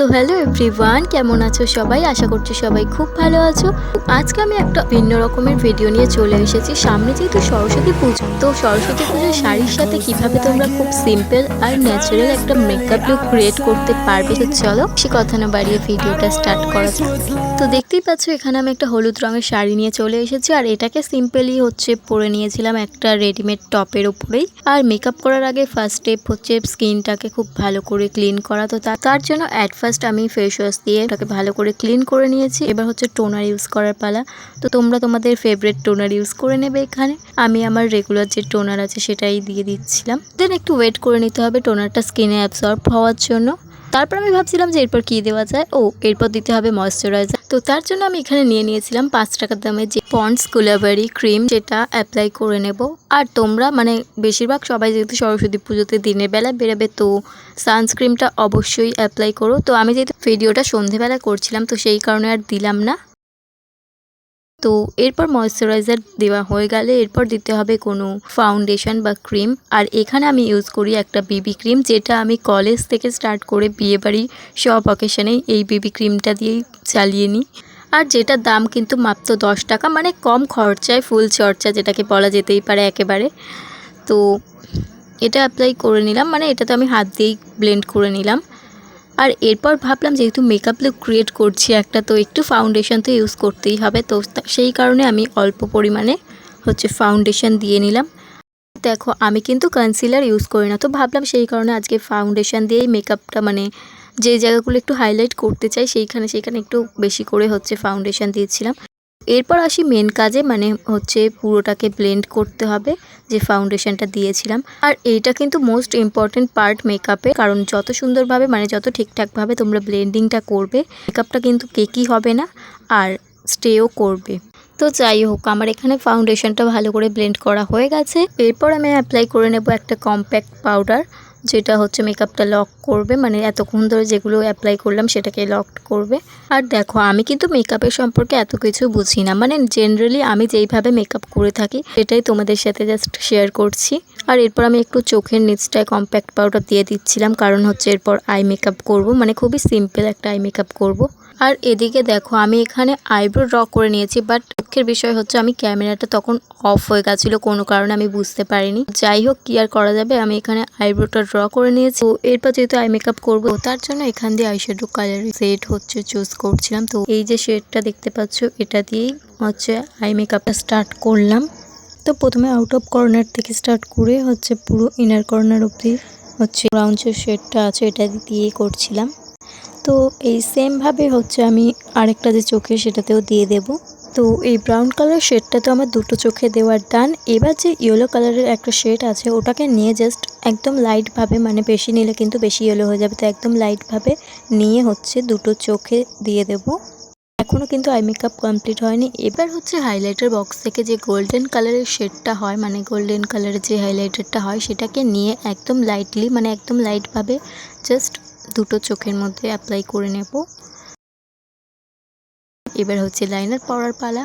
So hello everyone কেমন আছো সবাই? আশা করছি সবাই খুব ভালো আছো। আজকে আমি একটা ভিন্ন রকমের ভিডিও নিয়ে চলে এসেছি। সামনে যেহেতু সরস্বতী পুজো, তো সরস্বতী পুজোর শাড়ির সাথে কীভাবে তোমরা খুব সিম্পল আর ন্যাচারাল একটা মেকআপ লুক ক্রিয়েট করতে পারবে, তো চলো সে কথা না বাড়িয়ে ভিডিওটা স্টার্ট করা যাক। তো দেখতেই পাচ্ছ, এখানে আমি একটা হলুদ রঙের শাড়ি নিয়ে চলে এসেছি। আর এটাকে সিম্পলি হচ্ছে পরে নিয়েছিলাম একটা রেডিমেড টপের উপরেই। আর মেকআপ করার আগে ফার্স্ট স্টেপ হচ্ছে স্কিনটাকে খুব ভালো করে ক্লিন করা। তো তার জন্য অ্যাট ফার্স্ট আমি ফেস ওয়াশ দিয়ে এটাকে ভালো করে ক্লিন করে নিয়েছি। এবার হচ্ছে টোনার ইউজ করার পালা। তো তোমরা তোমাদের ফেভারিট টোনার ইউজ করে নেবে এখানে। আমি আমার রেগুলার যে টোনার আছে সেটাই দিয়ে দিচ্ছিলাম। দেন একটু ওয়েট করে নিতে হবে টোনারটা স্কিনে অ্যাবসর্ব হওয়ার জন্য। তারপর আমি ভাবছিলাম যে এরপর কি দেওয়া যায়? ও, এরপর দিতে হবে ময়শ্চারাইজার তো তার জন্য আমি এখানে নিয়ে নিয়েছিলাম পাঁচ টাকার দামে যে পন্ডস গুলাবারি ক্রিম যেটা অ্যাপ্লাই করে নেব। আর তোমরা মানে বেশিরভাগ সবাই যেহেতু সরস্বতী পুজোতে দিনের বেলা বেরোবে, তো সানস্ক্রিমটা অবশ্যই অ্যাপ্লাই করো। তো আমি যেহেতু ভিডিওটা সন্ধেবেলা করছিলাম, তো সেই কারণে আর দিলাম না। তো এরপর ময়শ্চারাইজার দেওয়া হয়ে গেলে এরপর দিতে হবে কোনো ফাউন্ডেশন বা ক্রিম আর এখানে আমি ইউজ করি একটা বিবি ক্রিম যেটা আমি কলেজ থেকে স্টার্ট করে বিয়েবাড়ি সব অকেশনেই এই বিবি ক্রিমটা দিয়েই চালিয়ে নিই। আর যেটার দাম কিন্তু মাত্র দশ টাকা মানে কম খরচায় ফুল চর্চা যেটাকে বলা যেতেই পারে একেবারে। তো এটা অ্যাপ্লাই করে নিলাম মানে এটা তো আমি হাত দিয়েই ব্লেন্ড করে নিলাম। আর এরপর ভাবলাম যেহেতু মেকআপ লুক ক্রিয়েট করছি একটা, তো একটু ফাউন্ডেশন তো ইউজ করতেই হবে, তো সেই কারণে আমি অল্প পরিমাণে হচ্ছে ফাউন্ডেশন দিয়ে নিলাম। দেখো, আমি কিন্তু কনসিলার ইউজ করি না, তো ভাবলাম সেই কারণে আজকে ফাউন্ডেশন দিয়েই মেকআপটা মানে যে জায়গাগুলো একটু হাইলাইট করতে চাই, সেইখানে সেইখানে একটু বেশি করে হচ্ছে ফাউন্ডেশন দিয়েছিলাম। এরপর আসি মেন কাজে মানে হচ্ছে পুরোটাকে ব্লেন্ড করতে হবে, যে ফাউন্ডেশনটা দিয়েছিলাম। আর এইটা কিন্তু মোস্ট ইম্পর্টেন্ট পার্ট মেকআপে কারণ যত সুন্দরভাবে মানে যত ঠিকঠাকভাবে তোমরা ব্লেন্ডিংটা করবে মেকআপটা কিন্তু কেকই হবে না, আর স্টেও করবে। তো যাই হোক, আমার এখানে ফাউন্ডেশনটা ভালো করে ব্লেন্ড করা হয়ে গেছে। এরপর আমি অ্যাপ্লাই করে নেব একটা কম্প্যাক্ট পাউডার যেটা হচ্ছে মেকআপটা লক করবে মানে এতক্ষণ ধরে যেগুলো অ্যাপ্লাই করলাম সেটাকে লক করবে। আর দেখো, আমি কিন্তু মেকআপের সম্পর্কে এত কিছু বুঝি না। মানে জেনারেলি আমি যেইভাবে মেকআপ করে থাকি, সেটাই তোমাদের সাথে জাস্ট শেয়ার করছি। আর এরপর আমি একটু চোখের নিচটায় কম্প্যাক্ট পাউডার দিয়ে দিচ্ছিলাম, কারণ হচ্ছে এরপর আই মেকআপ করব। মানে খুবই সিম্পল একটা আই মেকআপ করব। আর এদিকে দেখো, আমি এখানে আইব্রো ড্র করে নিয়েছি বাট দুঃখের বিষয় হচ্ছে আমি ক্যামেরাটা তখন অফ হয়ে গেছিল, কোনো কারণে আমি বুঝতে পারিনি। যাই হোক, কি আর করা যাবে? আমি এখানে আইব্রোটা ড্র করে নিয়েছি। তো এরপর যেহেতু আই মেকআপ করব তার জন্য এখান দিয়ে আইশ্যাডো কালার সেট হচ্ছে চুজ করছিলাম। তো এই যে শেডটা দেখতে পাচ্ছ, এটা দিয়েই হচ্ছে আই মেকআপটা স্টার্ট করলাম। তো প্রথমে আউট অফ কর্নার থেকে স্টার্ট করে হচ্ছে পুরো ইনার কর্নার অবধি হচ্ছে ব্রাউন শেডটা আছে, এটা দিয়ে করছিলাম। তো এই সেমভাবে হচ্ছে আমি আরেকটা যে চোখে সেটাতেও দিয়ে দেব। তো এই ব্রাউন কালার শেডটা তো আমার দুটো চোখে দেওয়ার ডান এবার যে ইয়েলো কালারের একটা শেড আছে, ওটাকে নিয়ে জাস্ট একদম লাইটভাবে মানে বেশি নিলে কিন্তু বেশি ইয়েলো হয়ে যাবে, তো একদম লাইটভাবে নিয়ে হচ্ছে দুটো চোখে দিয়ে দেব। এখনও কিন্তু আই মেকআপ কমপ্লিট হয়নি। এবার হচ্ছে হাইলাইটার বক্স থেকে যে গোল্ডেন কালারের শেডটা হয় মানে গোল্ডেন কালারের যে হাইলাইটারটা হয়, সেটাকে নিয়ে একদম লাইটলি মানে একদম লাইটভাবে জাস্ট দুটো চোখের মধ্যে অ্যাপ্লাই করে নেব। এবার হচ্ছে লাইনার পরার পালা।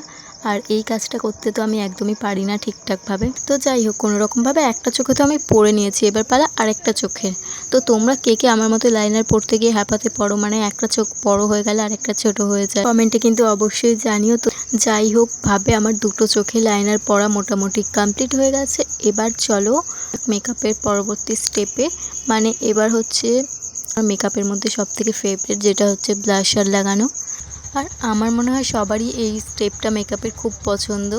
আর এই কাজটা করতে তো আমি একদমই পারি না ঠিকঠাকভাবে। তো যাই হোক কোনো রকমভাবে একটা চোখে তো আমি পরে নিয়েছি, এবার পালা আরেকটা চোখের। তো তোমরা কে কে আমার মতো লাইনার পড়তে গিয়ে হ্যাপাতে পড়ো? মানে একটা চোখ বড় হয়ে গেলে আরেকটা ছোট হয়ে যায়। কমেন্টে কিন্তু অবশ্যই জানিও। তো যাই হোক, ভাবে আমার দুটো চোখে লাইনার পড়া মোটামুটি কমপ্লিট হয়ে গেছে। এবার চলো মেকআপের পরবর্তী স্টেপে মানে এবার হচ্ছে আমার মেকআপের মধ্যে সব থেকে ফেভারিট যেটা হচ্ছে ব্লাশার লাগানো। আর আমার মনে হয় সবারই এই স্টেপটা মেকআপের খুব পছন্দ।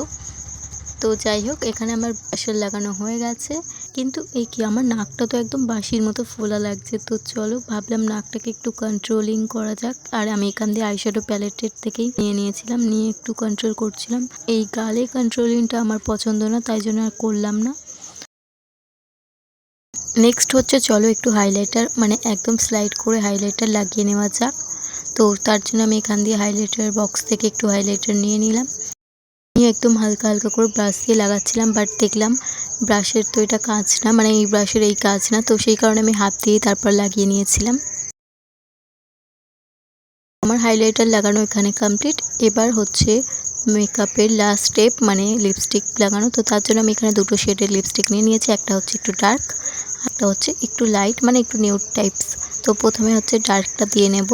তো যাই হোক, এখানে আমার ব্লাশার লাগানো হয়ে গেছে। কিন্তু এই কি, আমার নাকটা তো একদম বাঁশির মতো ফোলা লাগছে। তো চলো, ভাবলাম নাকটাকে একটু কন্ট্রোলিং করা যাক। আর আমি এখান দিয়ে আইশ্যাডো প্যালেটের থেকেই নিয়ে নিয়েছিলাম, নিয়ে একটু কন্ট্রোল করছিলাম। এই গালে কন্ট্রোলিংটা আমার পছন্দ না, তাই জন্য আর করলাম না। নেক্সট হচ্ছে চলো একটু হাইলাইটার মানে একদম স্লাইড করে হাইলাইটার লাগিয়ে নেওয়া যাক। তো তার জন্য আমি এখান দিয়ে হাইলাইটার বক্স থেকে একটু হাইলাইটার নিয়ে নিলাম। নিয়ে একদম হালকা হালকা করে ব্রাশ দিয়ে লাগাচ্ছিলাম বাট দেখলাম ব্রাশের তো এটা কাজ না মানে এই ব্রাশের এই কাজ না, তো সেই কারণে আমি হাত দিয়ে তারপর লাগিয়ে নিয়েছিলাম। আমার হাইলাইটার লাগানো এখানে কমপ্লিট এবার হচ্ছে মেকআপের লাস্ট স্টেপ মানে লিপস্টিক লাগানো। তো তার জন্য আমি এখানে দুটো শেডের লিপস্টিক নিয়ে নিয়েছি, একটা হচ্ছে একটু ডার্ক একটা হচ্ছে একটু লাইট মানে একটু নিউড টাইপস তো প্রথমে হচ্ছে ডার্কটা দিয়ে নেব।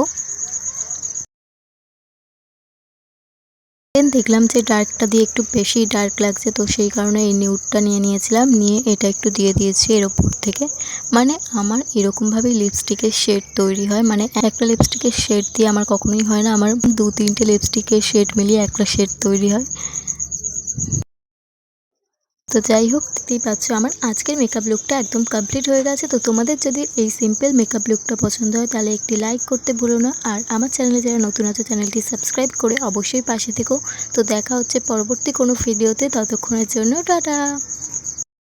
দেন দেখলাম যে ডার্কটা দিয়ে একটু বেশি ডার্ক লাগছে, তো সেই কারণে এই নিউডটা নিয়ে নিয়েছিলাম। নিয়ে এটা একটু দিয়ে দিয়েছি এর ওপর থেকে। মানে আমার এরকমভাবেই লিপস্টিকের শেড তৈরি হয়। মানে একটা লিপস্টিকের শেড দিয়ে আমার কখনোই হয় না। আমার দু তিনটে লিপস্টিকের শেড মিলিয়ে একটা শেড তৈরি হয়। তো যাই হোক, দেখতেই পাচ্ছ আমার আজকের মেকআপ লুকটা একদম কমপ্লিট হয়ে গেছে। তো তোমাদের যদি এই সিম্পল মেকআপ লুকটা পছন্দ হয়, তাহলে একটি লাইক করতে ভুলো না। আর আমার চ্যানেলে যারা নতুন আছে চ্যানেলটি সাবস্ক্রাইব করে অবশ্যই পাশে থেকো। তো দেখা হচ্ছে পরবর্তী কোনো ভিডিওতে ততক্ষণের জন্য টাটা!